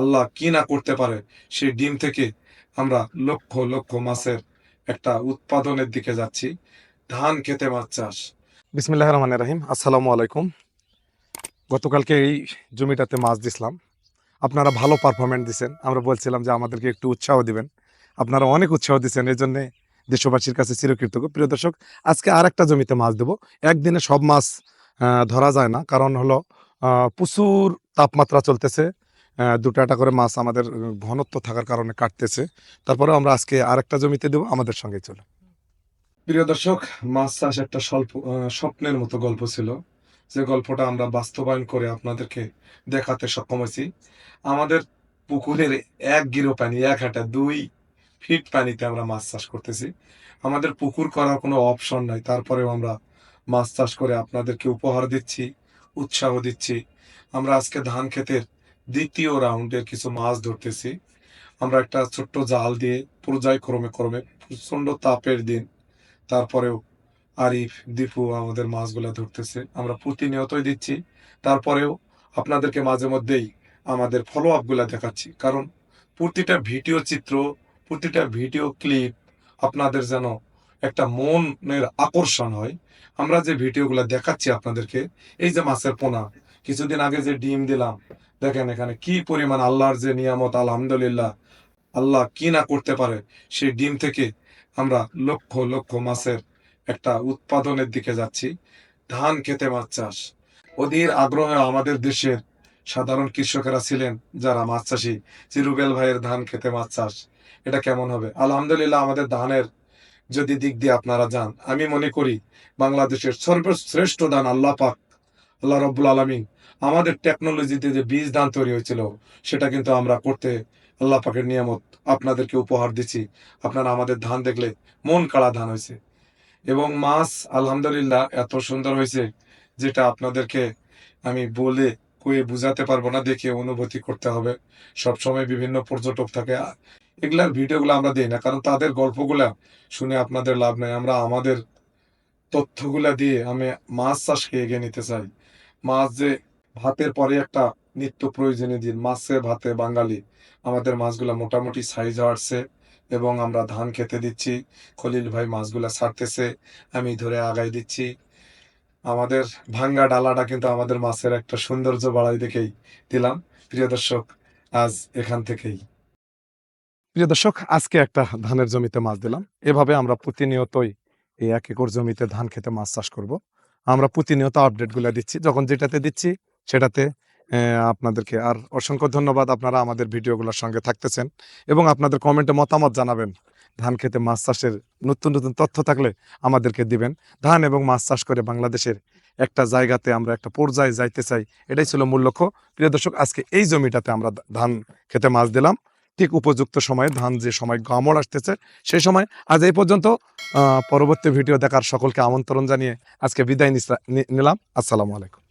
আল্লাহ কি না করতে পারে, সেই ডিম থেকে আমরা লক্ষ লক্ষ মাছের একটা উৎপাদনের দিকে যাচ্ছি। ধান খেতে মাছ চাষ। বিসমিল্লাহ রহমান রাহিম। আসসালামু আলাইকুম। গতকালকে এই জমিটাতে মাছ দিছিলাম। আপনারা ভালো পারফরমেন্স দিচ্ছেন আমরা বলছিলাম যে আমাদেরকে একটু উৎসাহ দিবেন। আপনারা অনেক উৎসাহ দিচ্ছেন এই জন্যে দেশবাসীর কাছে চিরকৃতজ্ঞ। প্রিয় দর্শক, আজকে আর একটা জমিতে মাছ দেবো। একদিনে সব মাছ ধরা যায় না। কারণ হলো প্রচুর তাপমাত্রা চলতেছে। আহ, দুটো একটা করে মাছ আমাদের ঘনত্ব থাকার কারণে কাটতেছে। তারপরে আমরা আজকে আরেকটা জমিতে দেবো আমাদের সঙ্গে চলে। প্রিয় দর্শক মাছ চাষ একটা স্বল্প স্বপ্নের মতো গল্প ছিল। যে গল্পটা আমরা বাস্তবায়ন করে আপনাদেরকে দেখাতে সক্ষম হয়েছি। আমাদের পুকুরের এক গিরো পানি এক হাঁটা দুই ফিট পানিতে আমরা মাছ চাষ করতেছি। আমাদের পুকুর করার কোনো অপশন নাই তারপরেও আমরা মাছ চাষ করে আপনাদেরকে উপহার দিচ্ছি উৎসাহ দিচ্ছি। আমরা আজকে ধান ক্ষেতের দ্বিতীয় রাউন্ডের কিছু মাছ ধরতেছি। আমরা একটা ছোট্ট জাল দিয়ে পর্যায়ক্রমে ক্রমে প্রচণ্ড তাপের দিন, তারপরেও আরিফ, দীপু আমাদের মাছগুলা ধরতেছে। আমরা প্রতিনিয়তই দিচ্ছি। তারপরেও আপনাদেরকে মাঝে মধ্যেই আমাদের ফলো আপগুলা দেখাচ্ছি। কারণ প্রতিটা ভিডিও চিত্র, প্রতিটা ভিডিও ক্লিপ আপনাদের যেন একটা মনের আকর্ষণ হয়। আমরা যে ভিডিওগুলো দেখাচ্ছি আপনাদেরকে, এই যে মাছের পোনা, কিছুদিন আগে যে ডিম দিলাম দেখেন এখানে কি পরিমাণ আল্লাহর যে নিয়ামত, আলহামদুলিল্লাহ, আল্লাহ কি না করতে পারে, সেই ডিম থেকে আমরা লক্ষ লক্ষ মাছের একটা উৎপাদনের দিকে যাচ্ছি। ধান খেতে মাছ চাষ। অধীর আগ্রহে আমাদের দেশের সাধারণ কৃষকেরা ছিলেন যারা মাছ চাষি। চিরুবেল ভাইয়ের ধান খেতে মাছ চাষ, এটা কেমন হবে? আলহামদুলিল্লাহ আমাদের ধানের যদি দিক দিয়ে আপনারা যান, আমি মনে করি বাংলাদেশের সর্বশ্রেষ্ঠ ধান আল্লাহ পাক আল্লাহ রব্বুল আলমিন আমাদের টেকনোলজিতে যে বীজ ধান তৈরি হয়েছিল, সেটা কিন্তু আমরা করতে আল্লাহ পাকের নিয়ামত আপনাদেরকে উপহার দিচ্ছি। আপনারা আমাদের ধান দেখলে মন কাড়া ধান হয়েছে। এবং মাছ, আলহামদুলিল্লাহ, এত সুন্দর হয়েছে যেটা আপনাদেরকে আমি বলে কয়ে বুঝাতে পারব না, দেখে অনুভূতি করতে হবে। সবসময় বিভিন্ন পর্যটক থাকে। এগুলার ভিডিওগুলো আমরা দিই না, কারণ তাদের গল্পগুলা শুনে আপনাদের লাভ নাই। আমরা আমাদের তথ্যগুলা দিয়ে আমি মাছ চাষকে এগিয়ে নিতে চাই। মাছ যে ভাতের পরে একটা নিত্য প্রয়োজনীয় দিন মাছে ভাতে বাঙালি। আমাদের মাছগুলা মোটামুটি সাইজ আসছে এবং আমরা ধান খেতে দিচ্ছি। খলিল ভাই মাছগুলা ছাড়তেছে, আমি ধরে আগাই দিচ্ছি। আমাদের ভাঙ্গা ডালাটা কিন্তু আমাদের মাছের একটা সৌন্দর্য বাড়াই দেখেই দিলাম। প্রিয় দর্শক, আজ এখান থেকেই। প্রিয় দর্শক, আজকে একটা ধানের জমিতে মাছ দিলাম। এভাবে আমরা প্রতিনিয়তই এই এক একর জমিতে ধান খেতে মাছ চাষ করব। আমরা প্রতিনিয়ত আপডেটগুলো দিচ্ছি। যখন যেটাতে দিচ্ছি, সেটাতে আপনাদেরকে আর অসংখ্য ধন্যবাদ আপনারা আমাদের ভিডিওগুলোর সঙ্গে থাকতেছেন এবং আপনাদের কমেন্টে মতামত জানাবেন। ধান খেতে মাছ চাষের নতুন নতুন তথ্য থাকলে আমাদেরকে দিবেন। ধান এবং মাছ চাষ করে বাংলাদেশের একটা জায়গাতে আমরা একটা পর্যায়ে যাইতে চাই, এটাই ছিল মূল লক্ষ্য। প্রিয় দর্শক, আজকে এই জমিটাতে আমরা ধান খেতে মাছ দিলাম। ঠিক উপযুক্ত সময়ে ধান যে সময় গামড় আসতেছে, সেই সময় আজ এই পর্যন্ত পরবর্তী ভিডিও দেখার সকলকে আমন্ত্রণ জানিয়ে আজকে বিদায় নিলাম। আসসালামু আলাইকুম।